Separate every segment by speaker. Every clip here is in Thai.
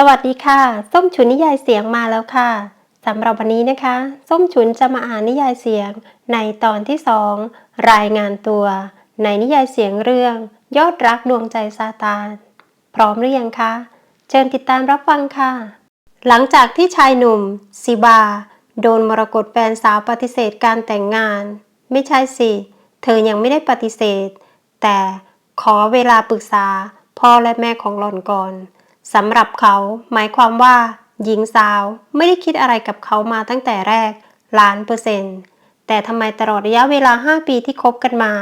Speaker 1: สวัสดีค่ะ ส้มฉุนนิยายเสียงมาแล้วค่ะสำหรับวันนี้นะคะ ส้มฉุนจะมาอ่านนิยายเสียงในตอนที่สองรายงานตัว ในนิยายเสียงเรื่อง ยอดรักดวงใจซาตาน พร้อมหรือยังคะ เชิญติดตามรับฟังค่ะ หลังจากที่ชายหนุ่มซิบา โดนมรกตแฟนสาวปฏิเสธการแต่งงาน ไม่ใช่สิ เธอยังไม่ได้ปฏิเสธ แต่ขอเวลาปรึกษาพ่อและแม่ของหล่อนก่อน สำหรับเขา หมายความว่า หญิงสาวไม่ได้คิดอะไรกับเขามาตั้งแต่แรก ล้านเปอร์เซ็นต์แต่ทำไมตลอดระยะเวลา 5 ปีที่คบกันมา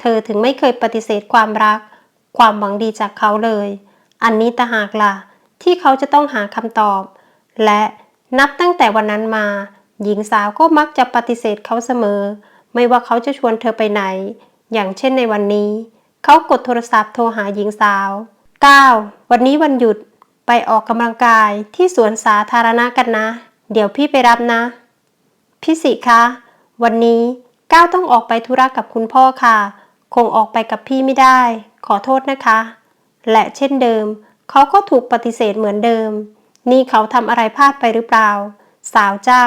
Speaker 1: เธอถึงไม่เคยปฏิเสธความรัก ความหวังดีจากเขาเลย อันนี้ตาหากล่ะ ที่เขาจะต้องหาคำตอบ และนับตั้งแต่วันนั้นมา หญิงสาวก็มักจะปฏิเสธเขาเสมอ ไม่ว่าเขาจะชวนเธอไปไหน อย่างเช่นในวันนี้ เขากดโทรศัพท์โทรหาหญิงสาว 9. วันนี้วันหยุดไปออกกำลังกายที่สวนสาธารณะกันนะ เดี๋ยวพี่ไปรับนะ พี่สิคะ วันนี้ก้าวต้องออกไปธุระกับคุณพ่อค่ะ คงออกไปกับพี่ไม่ได้ ขอโทษนะคะ และเช่นเดิม เขาก็ถูกปฏิเสธเหมือนเดิม นี่เขาทำอะไรพลาดไปหรือเปล่า สาวเจ้า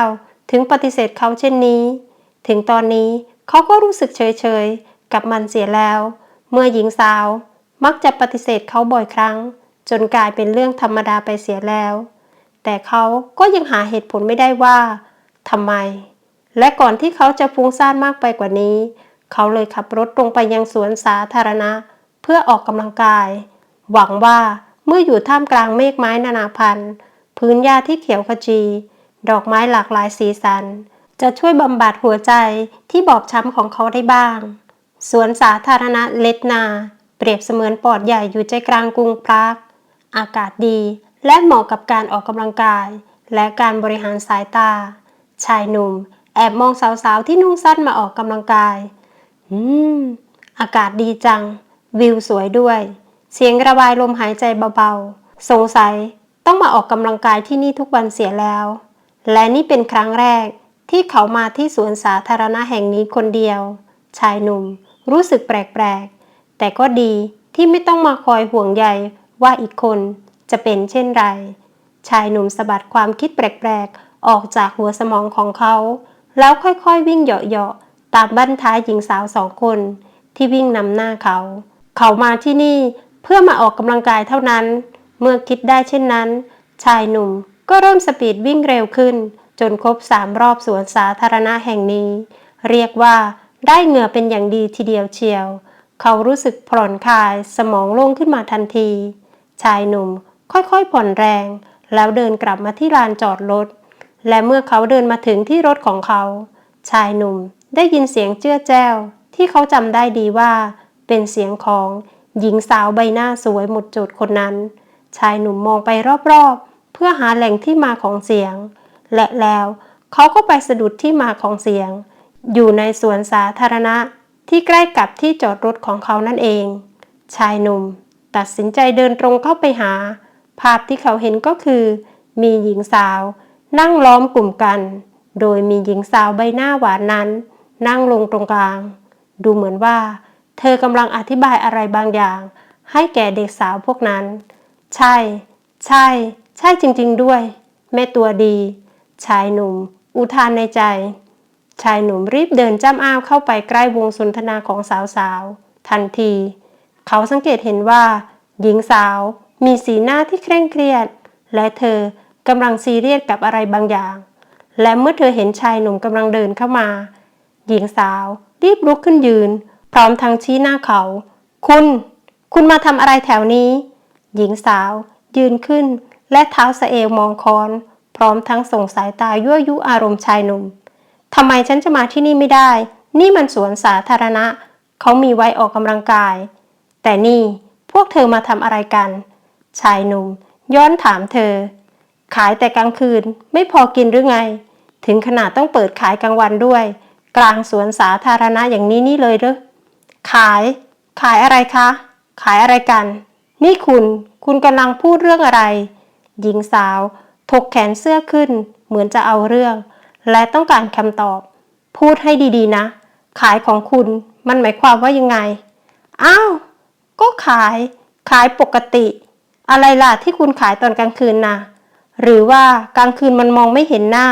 Speaker 1: ถึงปฏิเสธเขาเช่นนี้ ถึงตอนนี้เขาก็รู้สึกเฉยๆ กับมันเสียแล้ว เมื่อหญิงสาว มักจะปฏิเสธเขาบ่อยครั้ง จนกลายเป็นเรื่องธรรมดาไปเสียแล้ว แต่เขาก็ยังหาเหตุผลไม่ได้ว่าทำไม และก่อนที่เขาจะฟุ้งซ่านมากไปกว่านี้ เขาเลยขับรถตรงไปยังสวนสาธารณะ เพื่อออกกำลังกาย หวังว่าเมื่ออยู่ท่ามกลางเมฆไม้นานาพันธุ์ พื้นหญ้าที่เขียวขจี ดอกไม้หลากหลายสีสัน จะช่วยบำบัดหัวใจที่บอบช้ำของเขาได้บ้าง สวนสาธารณะเลตนา เปรียบเสมือนปอดใหญ่อยู่ใจกลางกรุงปราก อากาศดีและเหมาะกับการออกกำลังกาย และการบริหารสายตา ชายหนุ่ม แอบมองสาวๆที่นุ่งสั้นมาออกกำลังกาย อืม อากาศดีจัง วิวสวยด้วย เสียงระบายลมหายใจเบาๆ สงสัยต้องมาออกกำลังกายที่นี่ทุกวันเสียแล้ว และนี่เป็นครั้งแรกที่เขามาที่สวนสาธารณะแห่งนี้คนเดียว ชายหนุ่มรู้สึกแปลกๆ แต่ก็ดีที่ไม่ต้องมาคอยห่วงใยว่าอีกคนจะเป็นเช่นไร ชายหนุ่มสะบัดความคิดแปลกๆ ออกจากหัวสมองของเขา แล้วค่อยๆวิ่งเหยาะๆ ตามบั้นท้ายหญิงสาวสองคน ที่วิ่งนำหน้าเขา เขามาที่นี่เพื่อมาออกกำลังกายเท่านั้น เมื่อคิดได้เช่นนั้น ชายหนุ่มก็เริ่มสปีดวิ่งเร็วขึ้น จนครบสามรอบสวนสาธารณะแห่งนี้ เรียกว่าได้เหงื่อเป็นอย่างดีทีเดียวเชียว เขารู้สึกผ่อนคลายสมองโล่งขึ้นมาทันที ชายหนุ่มค่อยๆผ่อนแรง แล้วเดินกลับมาที่ลานจอดรถ และเมื่อเขาเดินมาถึงที่รถของเขา ชายหนุ่มได้ยินเสียงเจื้อแจ้ว ที่เขาจำได้ดีว่า เป็นเสียงของหญิงสาวใบหน้าสวยหมดจดคนนั้น ชายหนุ่มมองไปรอบๆ เพื่อหาแหล่งที่มาของเสียง และแล้วเขาก็ไปสะดุดที่มาของเสียง อยู่ในสวนสาธารณะ ที่ใกล้กับที่จอดรถของเขานั่นเอง ชายหนุ่ม ตัดสินใจเดินตรงเข้าไปหา ภาพที่เขาเห็นก็คือ มีหญิงสาว นั่งล้อมกลุ่มกัน โดยมีหญิงสาวใบหน้าหวานนั้น นั่งลงตรงกลาง ดูเหมือนว่า เธอกำลังอธิบายอะไรบางอย่าง ให้แก่เด็กสาวพวกนั้น ใช่ ใช่ ใช่จริง ๆ ด้วย แม่ตัวดี ชายหนุ่ม อุทานในใจ ชายหนุ่มรีบเดินจ้ำอ้าวเข้าไปใกล้วงสนทนาของสาวๆ ทันที เขาสังเกตเห็นว่า หญิงสาวมีสีหน้าที่เคร่งเครียด และเธอกำลังซีเรียสกับอะไรบางอย่าง และเมื่อเธอเห็นชายหนุ่มกำลังเดินเข้ามา หญิงสาวรีบลุกขึ้นยืน พร้อมทั้งชี้หน้าเขา คุณ คุณมาทำอะไรแถวนี้ หญิงสาว ยืนขึ้น และเท้าสะเอวมองคอน พร้อมทั้งส่งสายตายั่วยุอารมณ์ชายหนุ่ม ทำไมฉันจะมาที่นี่ไม่ได้ นี่มันสวนสาธารณะ เขามีไว้ออกกำลังกาย แต่นี่พวกเธอมาทำอะไรกัน ชายหนุ่ม ย้อนถามเธอ ขายแต่กลางคืนไม่พอกินหรือไง ถึงขนาดต้องเปิดขายกลางวันด้วย กลางสวนสาธารณะอย่างนี้นี่เลยหรือขาย ขายอะไรคะ ขายอะไรกัน นี่คุณ คุณกำลังพูดเรื่องอะไร หญิงสาว ถกแขนเสื้อขึ้น เหมือนจะเอาเรื่อง และต้องการคำตอบ พูดให้ดีๆนะ ขายของคุณมันหมายความว่ายังไง อ้าว ก็ขาย ขายปกติ อะไรล่ะที่คุณขายตอนกลางคืนนะหรือว่ากลางคืนมันมองไม่เห็นหน้า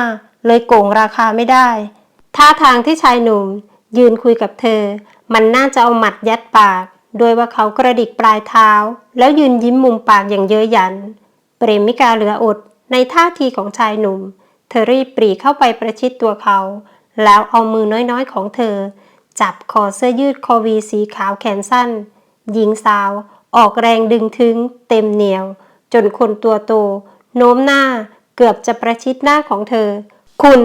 Speaker 1: เลยโกงราคาไม่ได้ ท่าทางที่ชายหนุ่ม ยืนคุยกับเธอ มันน่าจะเอาหมัดยัดปาก โดยว่าเขากระดิกปลายเท้า แล้วยืนยิ้มมุมปากอย่างเย้ยหยัน เปรมิกาเหลืออดในท่าทีของชายหนุ่ม เธอรีบปรีเข้าไปประชิดตัวเขา แล้วเอามือน้อยๆของเธอ จับคอเสื้อยืดคอวีสีขาวแขนสั้น หญิงสาวออกแรงดึงถึง เต็มเหนียว จนคนตัวโต โน้มหน้าเกือบจะประชิดหน้าของเธอ คุณ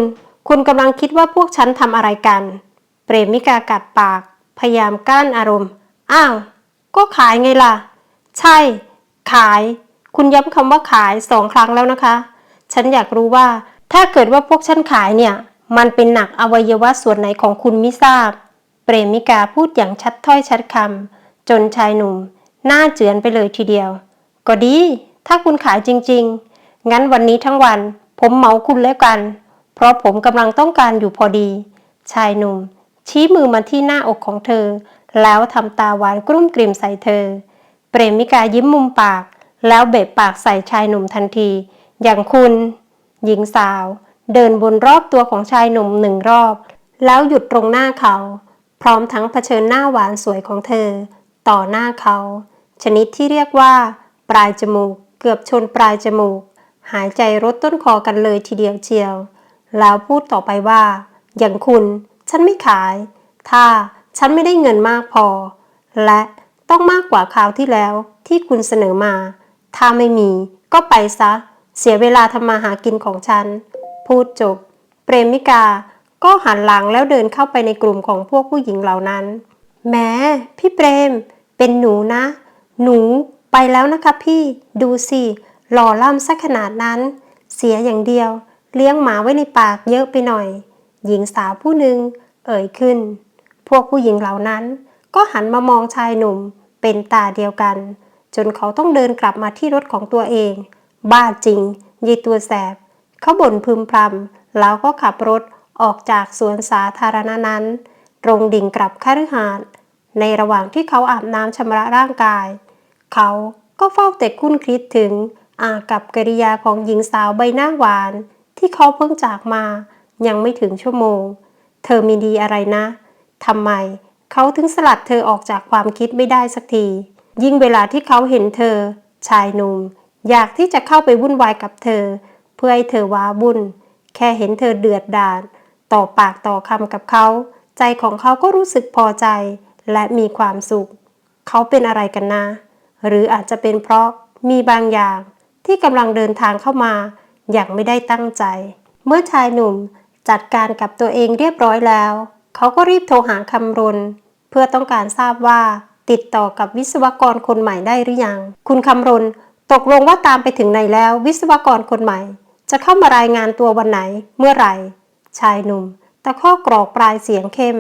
Speaker 1: คุณกำลังคิดว่าพวกฉันทำอะไรกัน เปรมิกากัดปาก พยายามกั้นอารมณ์ อ้าว ก็ขายไงล่ะ ใช่ ขาย คุณย้ำคำว่าขายสองครั้งแล้วนะคะ ฉันอยากรู้ว่า ถ้าเกิดว่าพวกฉันขายเนี่ย มันเป็นหนักอวัยวะส่วนไหนของคุณไม่ทราบ เปรมิกาพูดอย่างชัดถ้อยชัดคำจนชายหนุ่ม หน้าเจือนไปเลยทีเดียว ก็ดี ถ้าคุณขายจริง ๆ งั้นวันนี้ทั้งวัน ผมเหมาคุณแล้วกัน เพราะผมกำลังต้องการอยู่พอดี ชายหนุ่ม ชี้มือมาที่หน้าอกของเธอ แล้วทำตาหวานกลุ้มกลิ่มใส่เธอ เปรมิกายิ้มมุมปาก แล้วเบะปากใส่ชายหนุ่มทันที อย่างคุณ หญิงสาว เดินบนรอบตัวของชายหนุ่มหนึ่งรอบ แล้วหยุดตรงหน้าเขา พร้อมทั้งเผชิญหน้าหวานสวยของเธอ ต่อหน้าเขา ชนิดที่เรียกว่า ปลายจมูก เกือบชนปลายจมูก หายใจรดต้นคอกันเลยทีเดียวเชียว แล้วพูดต่อไปว่า อย่างคุณ ฉันไม่ขาย ถ้าฉันไม่ได้เงินมากพอ และต้องมากกว่าคราวที่แล้วที่คุณเสนอมา ถ้าไม่มีก็ไปซะ เสียเวลาทำมาหากินของฉัน พูดจบ เปรมิกาก็หันหลังแล้วเดินเข้าไปในกลุ่มของพวกผู้หญิงเหล่านั้น แม้พี่เปรม เป็นหนูนะ หนูไปแล้วนะคะพี่ ดูสิ หล่อล่ำสักขนาดนั้น เสียอย่างเดียว เลี้ยงหมาไว้ในปากเยอะไปหน่อย หญิงสาวผู้หนึ่งเอ่ยขึ้น พวกผู้หญิงเหล่านั้น ก็หันมามองชายหนุ่ม เป็นตาเดียวกัน จนเขาต้องเดินกลับมาที่รถของตัวเอง บ้าจริงยีตัวแสบ เขาบ่นพึมพำแล้วก็ขับรถออกจากสวนสาธารณะนั้น ตรงดิ่งกลับคฤหาสน์ในระหว่างที่เขาอาบน้ำชำระร่างกาย เขาก็เฝ้าแต่คุ้นคิดถึงอากับกิริยาของหญิงสาวใบหน้าหวาน ที่เขาเพิ่งจากมายังไม่ถึงชั่วโมง เธอมีดีอะไรนะทำไมเขาถึงสลัดเธอออกจากความคิดไม่ได้สักที ยิ่งเวลาที่เขาเห็นเธอ ชายหนุ่ม อยากที่จะเข้าไปวุ่นวายกับเธอ เพื่อให้เธอว้าบุ่น แค่เห็นเธอเดือดดาลต่อปากต่อคำกับเขา ใจของเขาก็รู้สึกพอใจ และมีความสุข เขาเป็นอะไรกันนะ หรืออาจจะเป็นเพราะมีบางอย่างที่กำลังเดินทางเข้ามา อย่างไม่ได้ตั้งใจ เมื่อชายหนุ่มจัดการกับตัวเองเรียบร้อยแล้ว เขาก็รีบโทรหาคำรณเพื่อต้องการทราบว่าติดต่อกับวิศวกรคนใหม่ได้หรือยัง คุณคำรณ ตกลงว่าตามไปถึงไหนแล้ว วิศวกรคนใหม่ จะเข้ามารายงานตัววันไหน เมื่อไหร่ ชายหนุ่มตะข้อกรอกปลายเสียงเข้ม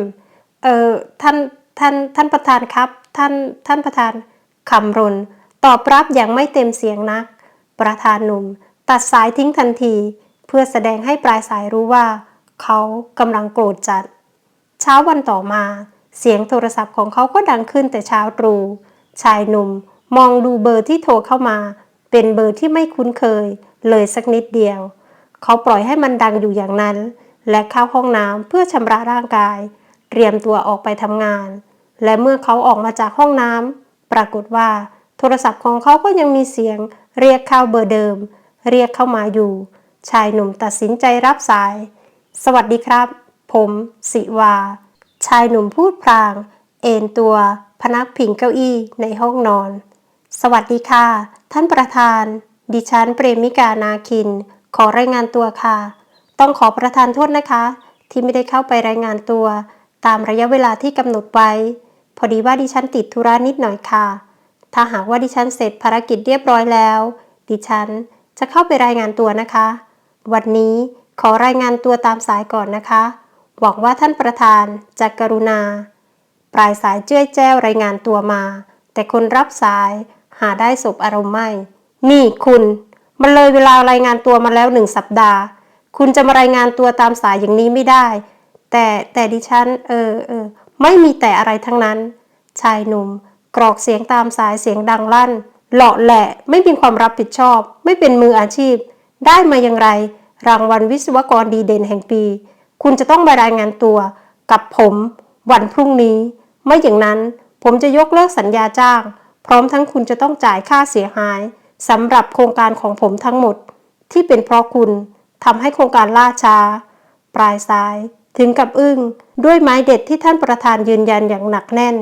Speaker 1: เออท่านท่านท่านประธานครับ ท่านท่านประธานคำรณตอบรับอย่างไม่เต็มเสียงนัก ประธานหนุ่ม ตัดสายทิ้งทันที เพื่อแสดงให้ปลายสายรู้ว่า เขากำลังโกรธจัด เช้าวันต่อมา เสียงโทรศัพท์ของเขาก็ดังขึ้นแต่เช้าตรู่ชายหนุ่ม มองดูเบอร์ที่โทรเข้ามา เป็นเบอร์ที่ไม่คุ้นเคย เลยสักนิดเดียว เขาปล่อยให้มันดังอยู่อย่างนั้น และเข้าห้องน้ำเพื่อชำระร่างกาย เตรียมตัวออกไปทำงาน และเมื่อเขาออกมาจากห้องน้ำปรากฏว่า โทรศัพท์ของเขาก็ยังมีเสียง เรียกเข้าเบอร์เดิม เรียกเข้ามาอยู่ ชายหนุ่มตัดสินใจรับสาย สวัสดีครับ ผมสิวา ชายหนุ่มพูดพลาง เอนตัวพนักพิงเก้าอี้ในห้องนอน สวัสดีค่ะ ท่านประธาน ดิฉันเปรมิกานาคิน ขอรายงานตัวค่ะ ต้องขอประทานโทษนะคะ ที่ไม่ได้เข้าไปรายงานตัว ตามระยะเวลาที่กำหนดไว้ พอดีว่าดิฉันติดธุระนิดหน่อยค่ะ ถ้าหากว่าดิฉันเสร็จภารกิจเรียบร้อยแล้ว ดิฉันจะเข้าไปรายงานตัวนะคะ วันนี้ขอรายงานตัวตามสายก่อนนะคะ หวังว่าท่านประธานจะกรุณา ปลายสายเจ้ยแจ้วรายงานตัวมา แต่คนรับสาย หาได้สบอารมณ์ไม่ นี่คุณ มันเลยเวลารายงานตัวมาแล้วหนึ่งสัปดาห์ คุณจะมารายงานตัวตามสายอย่างนี้ไม่ได้ แต่แต่ดิฉัน เออเออไม่มีแต่อะไรทั้งนั้น ชายหนุ่ม กรอกเสียงตามสายเสียงดังลั่น หล่อแหละ ไม่มีความรับผิดชอบ ไม่เป็นมืออาชีพ ได้มาอย่างไร รางวัลวิศวกรดีเด่นแห่งปี คุณจะต้องมารายงานตัวกับผม วันพรุ่งนี้ ไม่อย่างนั้นผมจะยกเลิกสัญญาจ้าง พร้อมทั้งคุณจะต้องจ่ายค่าเสียหายสำหรับโครงการของผมทั้งหมด ที่เป็นเพราะคุณทำให้โครงการล่าช้า ปลายสาย ถึงกับอึ้ง ด้วยไม้เด็ดที่ท่านประธานยืนยันอย่างหนักแน่น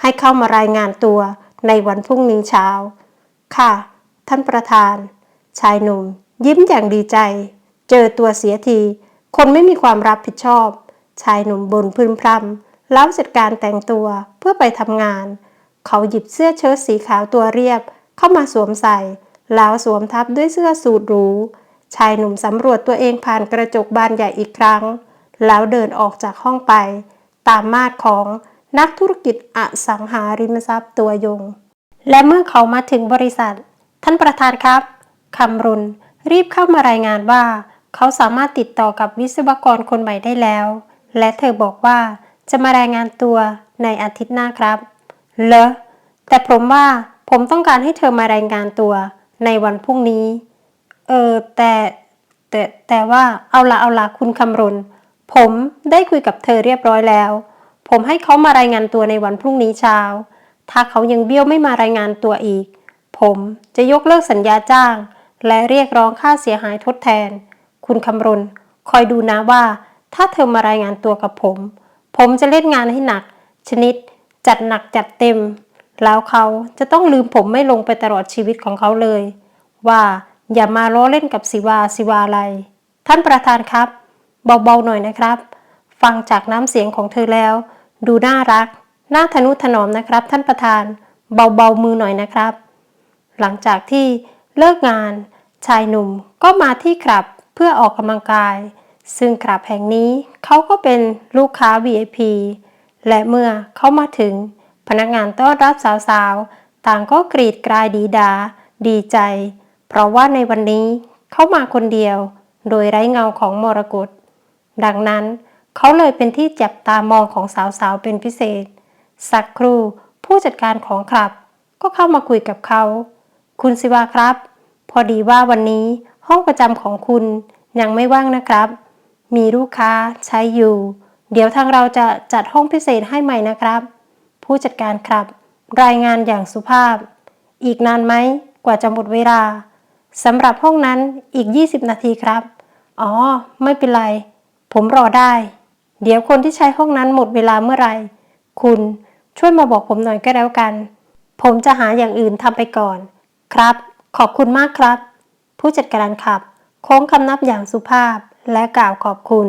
Speaker 1: ให้เข้ามารายงานตัวในวันพรุ่งนี้เช้า ค่ะ ท่านประธาน ชายหนุ่ม ยิ้มอย่างดีใจ เจอตัวเสียที คนไม่มีความรับผิดชอบ ชายหนุ่มบนพึมพรำแล้วจัดการแต่งตัวเพื่อไปทำงาน เขาหยิบเสื้อเชิ้ตสีขาวตัวเรียบ เข้ามาสวมใส่ แล้วสวมทับด้วยเสื้อสูทหรูชายหนุ่มสำรวจตัวเองผ่านกระจกบานใหญ่อีกครั้ง แล้วเดินออกจากห้องไป ตามมาดของนักธุรกิจอสังหาริมทรัพย์ตัวยง และเมื่อเขามาถึงบริษัท ท่านประธานครับคำรุนรีบเข้ามารายงานว่า เขาสามารถติดต่อกับวิศวกรคนใหม่ได้แล้ว และเธอบอกว่าจะมารายงานตัวในอาทิตย์หน้าครับ เลอแต่ผมว่าผมต้องการให้เธอมารายงานตัวในวันพรุ่งนี้ เออแต่แต่แต่ว่าเอาละเอาละคุณคำรณ ผมได้คุยกับเธอเรียบร้อยแล้ว ผมให้เขามารายงานตัวในวันพรุ่งนี้เช้า ถ้าเขายังเบี้ยวไม่มารายงานตัวอีก ผมจะยกเลิกสัญญาจ้าง และเรียกร้องค่าเสียหายทดแทน คุณคำรณ คอยดูนะว่า ถ้าเธอมารายงานตัวกับผม ผมจะเล่นงานให้หนัก ชนิด จัดหนักจัดเต็ม แล้วเขาจะต้องลืมผมไม่ลงไปตลอดชีวิตของเขาเลย ว่าอย่ามาล้อเล่นกับสิวาสิวาอะไร ท่านประธานครับ เบาๆหน่อยนะครับ ฟังจากน้ำเสียงของเธอแล้ว ดูน่ารักน่าทนุถนอมนะครับ ท่านประธาน เบาๆมือหน่อยนะครับ หลังจากที่เลิกงาน ชายหนุ่มก็มาที่คลับเพื่อออกกำลังกาย ซึ่งคลับแห่งนี้เขาก็เป็นลูกค้า VIP และเมื่อเขามาถึง พนักงานต้อนรับสาวๆ ต่างก็กรีดกรายดีดา ดีใจ เพราะว่าในวันนี้เขามาคนเดียว โดยไร้เงาของมรกตดังนั้นเขาเลยเป็นที่จับตามองของสาวๆ เป็นพิเศษ สักครู่ผู้จัดการของคลับ ก็เข้ามาคุยกับเขา คุณสิวาครับ พอดีว่าวันนี้ห้องประจำของคุณยังไม่ว่างนะครับ มีลูกค้าใช้อยู่ เดี๋ยวทางเราจะจัดห้องพิเศษให้ใหม่นะครับ ผู้จัดการครับ รายงานอย่างสุภาพ อีกนานไหมกว่าจะหมดเวลาสำหรับห้องนั้นอีก 20 นาทีครับ อ๋อ ไม่เป็นไร ผมรอได้ เดี๋ยวคนที่ใช้ห้องนั้นหมดเวลาเมื่อไหร่ คุณช่วยมาบอกผมหน่อยก็แล้วกัน ผมจะหาอย่างอื่นทำไปก่อน ครับ ขอบคุณมากครับ ผู้จัดการขับ โค้งคำนับอย่างสุภาพและกล่าวขอบคุณ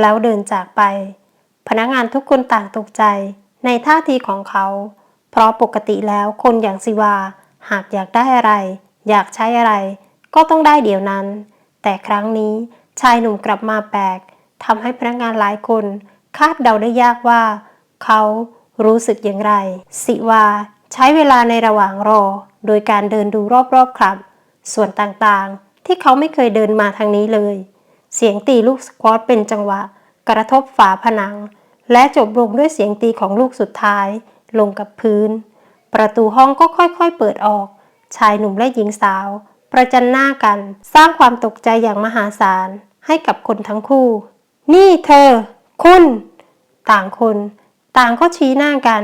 Speaker 1: แล้วเดินจากไป พนักงานทุกคนต่างตกใจในท่าทีของเขา เพราะปกติแล้วคนอย่างสิวา หากอยากได้อะไร อยากใช้อะไร ก็ต้องได้เดี๋ยวนั้น แต่ครั้งนี้ชายหนุ่มกลับมาแปลกทำให้พนักงานหลายคน คาดเดาได้ยากว่า เขารู้สึกอย่างไร สิวา ใช้เวลาในระหว่างรอ โดยการเดินดูรอบๆครับ ส่วนต่างๆ ที่เขาไม่เคยเดินมาทางนี้เลย เสียงตีลูกสควอตเป็นจังหวะ กระทบฝาผนัง และจบลงด้วยเสียงตีของลูกสุดท้าย ลงกับพื้น ประตูห้องก็ค่อยๆเปิดออก ชายหนุ่มและหญิงสาว ประจันหน้ากัน สร้างความตกใจอย่างมหาศาล ให้กับคนทั้งคู่ นี่เธอ คุณ ต่างคน ต่างก็ชี้หน้ากัน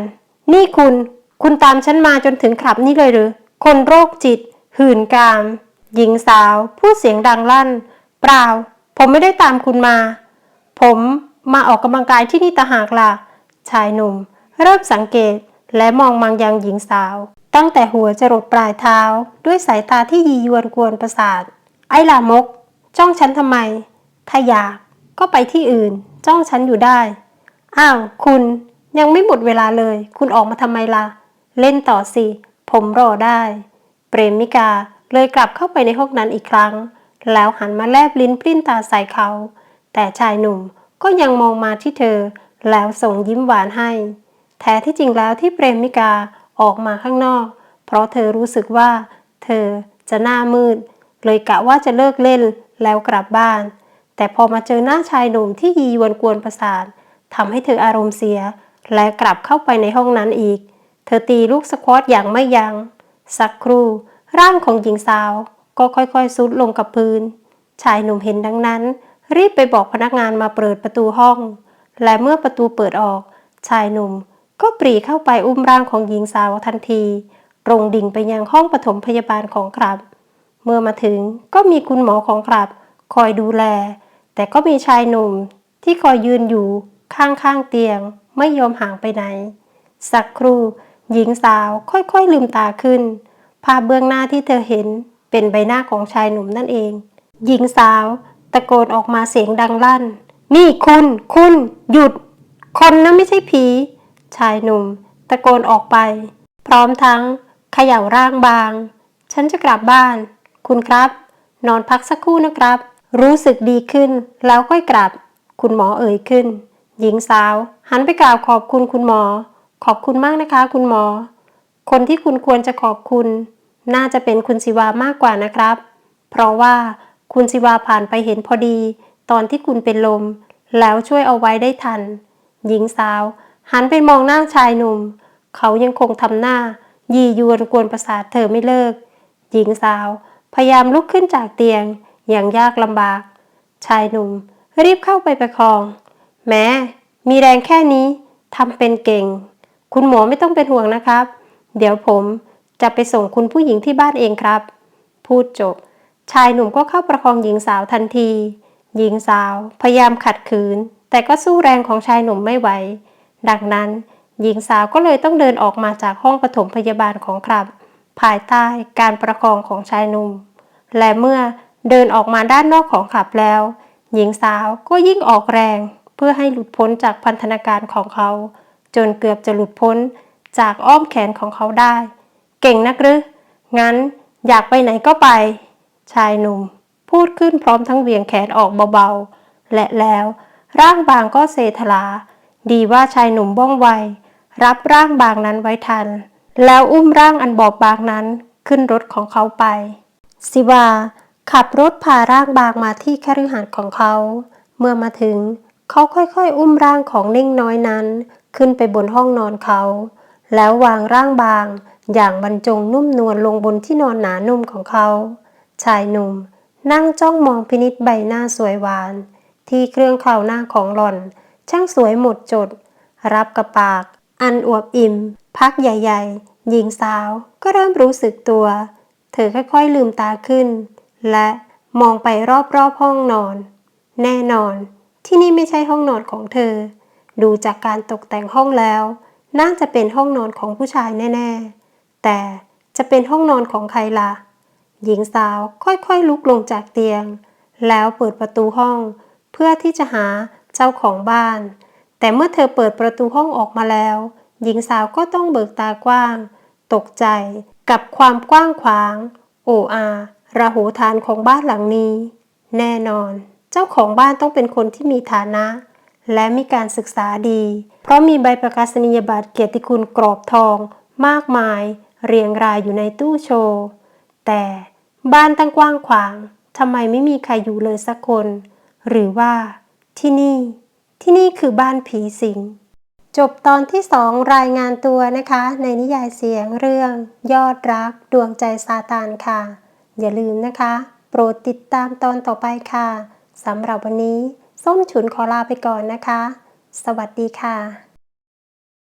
Speaker 1: นี่คุณ คุณตามฉันมาจนถึงคลับนี่เลยหรือ คนโรคจิต หื่นกาม หญิงสาว พูดเสียงดังลั่น เปล่า ผมไม่ได้ตามคุณมา ผมมาออกกำลังกายที่นี่ตางหากล่ะ ชายหนุ่ม เริ่มสังเกตและมองมังยังหญิงสาว ตั้งแต่หัวจรดปลายเท้า ด้วยสายตาที่ยียวนกวนประสาท ไอ้ลามก จ้องฉันทำไม ถ้าอยากก็ไปที่อื่น จ้องฉันอยู่ได้ อ้าว คุณยังไม่หมดเวลาเลย คุณออกมาทำไมล่ะ เล่นต่อสิ ผมรอได้ เปรมิกาเลยกลับเข้าไปในห้องนั้นอีกครั้ง แล้วหันมาแลบลิ้นปลิ้นตาใส่เขา แต่ชายหนุ่มก็ยังมองมาที่เธอ แล้วส่งยิ้มหวานให้ แท้ที่จริงแล้วที่เปรมิกาออกมาข้างนอก เพราะเธอรู้สึกว่า เธอจะหน้ามืด เลยกะว่าจะเลิกเล่นแล้วกลับบ้าน แต่พอมาเจอหน้าชายหนุ่มที่ยีวนกวนประสาททำให้เธออารมณ์เสีย และกลับเข้าไปในห้องนั้นอีก เธอตีลูกสควอตอย่างไม่ยัง้งสักครู่ร่างของหญิงสาว ก็ค่อยๆซุดลงกับพื้น ชายหนุ่มเห็นดังนั้น รีบไปบอกพนักงานมาเปิดประตูห้อง และเมื่อประตูเปิดออก ชายหนุ่มก็ปรีเข้าไปอุ้มร่างของหญิงสาวทันที ตรงดิ่งไปยังห้องปฐมพยาบาลของครับ เมื่อมาถึงก็มีคุณหมอของครับ คอยดูแล แต่ก็มีชายหนุ่มที่คอยยืนอยู่ข้างๆเตียง ไม่ยอมห่างไปไหน สักครู่หญิงสาวค่อยๆลืมตาขึ้น ภาพเบื้องหน้าที่เธอเห็น เป็นใบหน้าของชายหนุ่มนั่นเอง หญิงสาว ตะโกนออกมาเสียงดังลั่น นี่คุณ คุณ หยุด คนนะไม่ใช่ผี ชายหนุ่ม ตะโกนออกไป พร้อมทั้งเขย่าร่างบาง ฉันจะกลับบ้าน คุณครับ นอนพักสักครู่นะครับ รู้สึกดีขึ้น แล้วค่อยกลับ คุณหมอเอ่ยขึ้น หญิงสาว หันไปกล่าวขอบคุณคุณหมอ ขอบคุณมากนะคะ คุณหมอ คนที่คุณควรจะขอบคุณ น่าจะเป็นคุณศิวามากกว่านะครับ เพราะว่าคุณศิวาผ่านไปเห็นพอดี ตอนที่คุณเป็นลม แล้วช่วยเอาไว้ได้ทัน หญิงสาว หันไปมองหน้าชายหนุ่ม เขายังคงทำหน้า ยียวนกวนประสาทเธอไม่เลิก หญิงสาว พยายามลุกขึ้นจากเตียง อย่างยากลำบาก ชายหนุ่ม รีบเข้าไปประคอง แม้ มีแรงแค่นี้ทำเป็นเก่ง คุณหมอไม่ต้องเป็นห่วงนะครับ เดี๋ยวผม จะไปส่งคุณผู้หญิงที่บ้านเองครับ พูดจบ ชายหนุ่มก็เข้าประคองหญิงสาวทันที หญิงสาว พยายามขัดขืน แต่ก็สู้แรงของชายหนุ่มไม่ไหว ดังนั้น หญิงสาวก็เลยต้องเดินออกมาจากห้องปฐมพยาบาลของครับ ภายใต้การประคองของชายหนุ่ม และเมื่อเดินออกมาด้านนอกของขับแล้ว หญิงสาวก็ยิ่งออกแรง เพื่อให้หลุดพ้นจากพันธนาการของเขา จนเกือบจะหลุดพ้นจากอ้อมแขนของเขาได้ เก่งนักหรือ งั้นอยากไปไหนก็ไป ชายหนุ่ม พูดขึ้นพร้อมทั้งเวียงแขนออกเบาๆ และแล้วร่างบางก็เซทลา ดีว่าชายหนุ่มบ้องไว รับร่างบางนั้นไว้ทัน แล้วอุ้มร่างอันบอบบางนั้นขึ้นรถของเขาไป สิวา ขับรถพาร่างบางมาที่คฤหาสน์ของเขา เมื่อมาถึง เขาค่อยๆ อุ้มร่างของนิ่งน้อยนั้น ขึ้นไปบนห้องนอนเขา แล้ววางร่างบาง อย่างบรรจงนุ่มนวลลงบนที่นอนหนานุ่มของเขา ชายหนุ่ม นั่งจ้องมองพินิษใบหน้าสวยหวาน ที่เครื่องเข่าหน้าของหล่อน ช่างสวยหมดจด รับกระปาก อันอวบอิ่ม พักใหญ่ ๆ หญิงสาวก็เริ่มรู้สึกตัว เธอค่อยๆลืมตาขึ้น และมองไปรอบๆห้องนอน แน่นอน ที่นี่ไม่ใช่ห้องนอนของเธอ ดูจากการตกแต่งห้องแล้ว น่าจะเป็นห้องนอนของผู้ชายแน่ ๆ แต่จะเป็นห้องนอนของใครล่ะ หญิงสาวค่อยๆลุกลงจากเตียง แล้วเปิดประตูห้อง เพื่อที่จะหาเจ้าของบ้าน แต่เมื่อเธอเปิดประตูห้องออกมาแล้ว หญิงสาวก็ต้องเบิกตากว้าง ตกใจกับความกว้างขวาง โอ้อาระโหฐานของบ้านหลังนี้ แน่นอน เจ้าของบ้านต้องเป็นคนที่มีฐานะ และมีการศึกษาดี เพราะมีใบประกาศนียบัตรเกียรติคุณกรอบทอง มากมาย เรียงรายอยู่ในตู้โชว์ แต่บ้านตั้งกว้างขวางทำไมไม่มีใครอยู่เลยสักคน หรือว่า ที่นี่ ที่นี่คือบ้านผีสิงจบตอนที่สองรายงานตัวนะคะ ในนิยายเสียงเรื่อง ยอดรัก ดวงใจซาตานค่ะ อย่าลืมนะคะ โปรดติดตามตอนต่อไปค่ะสำหรับวันนี้ ส้มฉุนขอลาไปก่อนนะคะ สวัสดีค่ะ